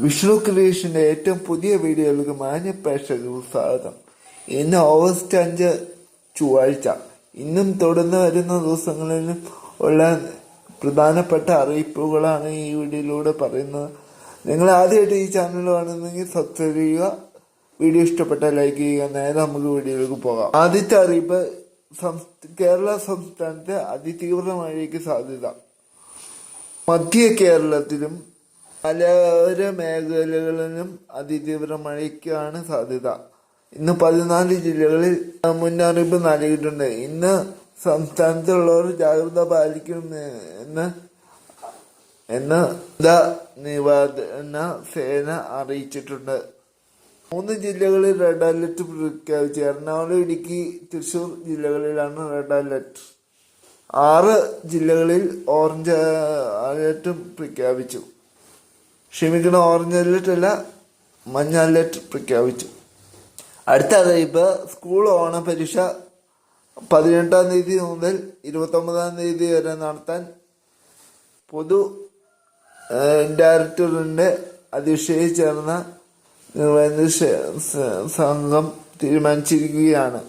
വിഷ്ണു ക്രിയേഷന്റെ ഏറ്റവും പുതിയ വീഡിയോയിലേക്ക് മാന്യ പ്രേക്ഷകർക്ക് സ്വാഗതം. ഇന്ന് ഓഗസ്റ്റ് അഞ്ച് ചൊവ്വാഴ്ച. ഇന്നും തുടർന്ന് വരുന്ന ദിവസങ്ങളിലും ഉള്ള പ്രധാനപ്പെട്ട അറിയിപ്പുകളാണ് ഈ വീഡിയോയിലൂടെ പറയുന്നത്. നിങ്ങൾ ആദ്യമായിട്ട് ഈ ചാനൽ കാണുന്നെങ്കിൽ സബ്സ്ക്രൈബ് ചെയ്യുക. വീഡിയോ ഇഷ്ടപ്പെട്ട ലൈക്ക് ചെയ്യുക. നേരെ നമുക്ക് വീഡിയോയിലേക്ക് പോകാം. ആദ്യത്തെ അറിയിപ്പ് കേരള സംസ്ഥാനത്തെ അതിതീവ്ര മഴയ്ക്ക് സാധ്യത. മധ്യ കേരളത്തിലും മലയോര മേഖലകളിലും അതിതീവ്ര മഴയ്ക്കാണ് സാധ്യത. ഇന്ന് പതിനാല് ജില്ലകളിൽ മുന്നറിയിപ്പ് നൽകിയിട്ടുണ്ട്. ഇന്ന് സംസ്ഥാനത്തുള്ളവർ ജാഗ്രത പാലിക്കണം എന്ന് നിവാദന സേന അറിയിച്ചിട്ടുണ്ട്. മൂന്ന് ജില്ലകളിൽ റെഡ് അലർട്ട് പ്രഖ്യാപിച്ചു. എറണാകുളം ഇടുക്കി തൃശൂർ ജില്ലകളിലാണ് റെഡ് അലർട്ട്. ആറ് ജില്ലകളിൽ ഓറഞ്ച് അലർട്ടും പ്രഖ്യാപിച്ചു. ക്ഷമിക്കണം ഓറഞ്ച് അലർട്ട് മഞ്ഞ അലർട്ട് പ്രഖ്യാപിച്ചു. അടുത്ത അറിയിപ്പ് സ്കൂൾ ഓണ പരീക്ഷ പതിനെട്ടാം തീയതി മുതൽ ഇരുപത്തൊമ്പതാം തീയതി വരെ നടത്താൻ പൊതു ഡയറക്ടറിന്റെ അധ്യക്ഷയിൽ ചേർന്ന സംഘം തീരുമാനിച്ചിരിക്കുകയാണ്.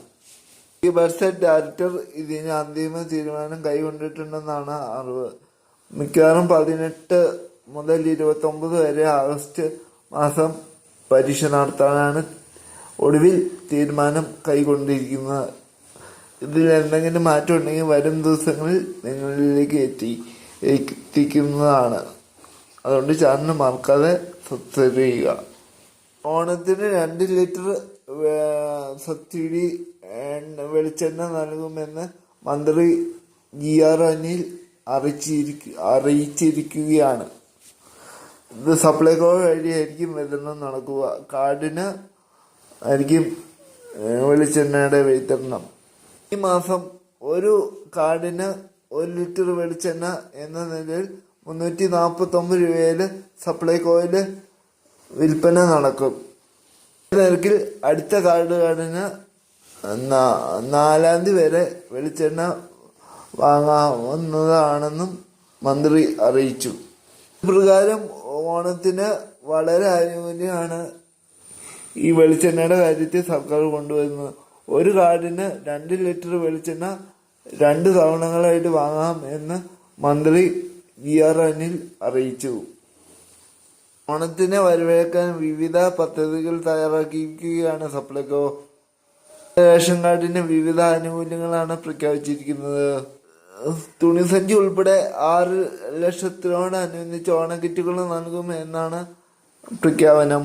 ഈ വെബ്സൈറ്റ് ഡയറക്ടർ ഇതിന് അന്തിമ തീരുമാനം കൈകൊണ്ടിട്ടുണ്ടെന്നാണ് അറിവ്. മിക്കവാറും പതിനെട്ട് മുതൽ ഇരുപത്തി ഒമ്പത് വരെ ആഗസ്റ്റ് മാസം പരീക്ഷ നടത്താനാണ് ഒടുവിൽ തീരുമാനം കൈക്കൊണ്ടിരിക്കുന്നത്. ഇതിൽ എന്തെങ്കിലും മാറ്റം ഉണ്ടെങ്കിൽ വരും ദിവസങ്ങളിൽ നിങ്ങളിലേക്ക് എത്തി എത്തിക്കുന്നതാണ്. അതുകൊണ്ട് ചാനൽ മറക്കാതെ സബ്സ്ക്രൈബ് ചെയ്യുക. ഓണത്തിന് രണ്ട് ലിറ്റർ സബ്സിഡി വെളിച്ചെണ്ണ നൽകുമെന്ന് മന്ത്രി ജി ആർ അനിൽ അറിയിച്ചിരിക്കു അറിയിച്ചിരിക്കുകയാണ്. ഇത് സപ്ലൈകോ വഴിയായിരിക്കും വിതരണം നടക്കുക. കാർഡിന് ആയിരിക്കും വെളിച്ചെണ്ണയുടെ വിതരണം. ഈ മാസം ഒരു കാർഡിന് ഒരു ലിറ്റർ വെളിച്ചെണ്ണ എന്ന നിലയിൽ മുന്നൂറ്റി നാൽപ്പത്തി ഒമ്പത് സപ്ലൈകോയിൽ വിൽപ്പന നടക്കും. നിരക്കിൽ അടുത്ത കാർഡ് കാർഡിന് നാലാം തീയതി വരെ വെളിച്ചെണ്ണ വാങ്ങാവുന്നതാണെന്നും മന്ത്രി അറിയിച്ചു. പ്രകാരം ഓണത്തിന് വളരെ ആനുകൂല്യമാണ് ഈ വെളിച്ചെണ്ണയുടെ കാര്യത്തിൽ സർക്കാർ കൊണ്ടുവരുന്നത്. ഒരു കാർഡിന് രണ്ട് ലിറ്റർ വെളിച്ചെണ്ണ രണ്ട് തവണകളായിട്ട് വാങ്ങാം എന്ന് മന്ത്രി വി ആർ അനിൽ അറിയിച്ചു. ഓണത്തിനെ വരവേൽക്കാൻ വിവിധ പദ്ധതികൾ തയ്യാറാക്കിയിരിക്കുകയാണ് സപ്ലൈകോ. റേഷൻ കാർഡിന് വിവിധ ആനുകൂല്യങ്ങളാണ് പ്രഖ്യാപിച്ചിരിക്കുന്നത്. തുണിസഞ്ചി ഉൾപ്പെടെ ആറ് ലക്ഷത്തിനോട് അനുബന്ധിച്ച് ഓണക്കിറ്റുകൾ നൽകും എന്നാണ് പ്രഖ്യാപനം.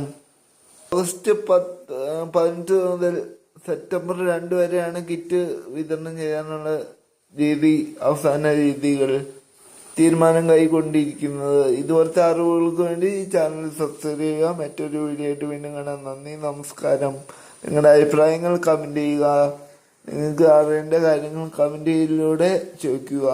ഓഗസ്റ്റ് പത്ത് പതിനെട്ട് മുതൽ സെപ്റ്റംബർ രണ്ട് വരെയാണ് കിറ്റ് വിതരണം ചെയ്യാനുള്ള രീതി അവസാന രീതികൾ തീരുമാനം കൈക്കൊണ്ടിരിക്കുന്നത്. ഇതുപോലത്തെ അറിവുകൾക്ക് വേണ്ടി ഈ ചാനൽ സബ്സ്ക്രൈബ് ചെയ്യുക. മറ്റൊരു വീഡിയോ ആയിട്ട് വീണ്ടും കാണാം. നന്ദി നമസ്കാരം. നിങ്ങളുടെ അഭിപ്രായങ്ങൾ കമന്റ് ചെയ്യുക. നിങ്ങൾക്ക് അറിയേണ്ട കാര്യങ്ങൾ കമന്റ് ചെയ്യലിലൂടെ ചോദിക്കുക.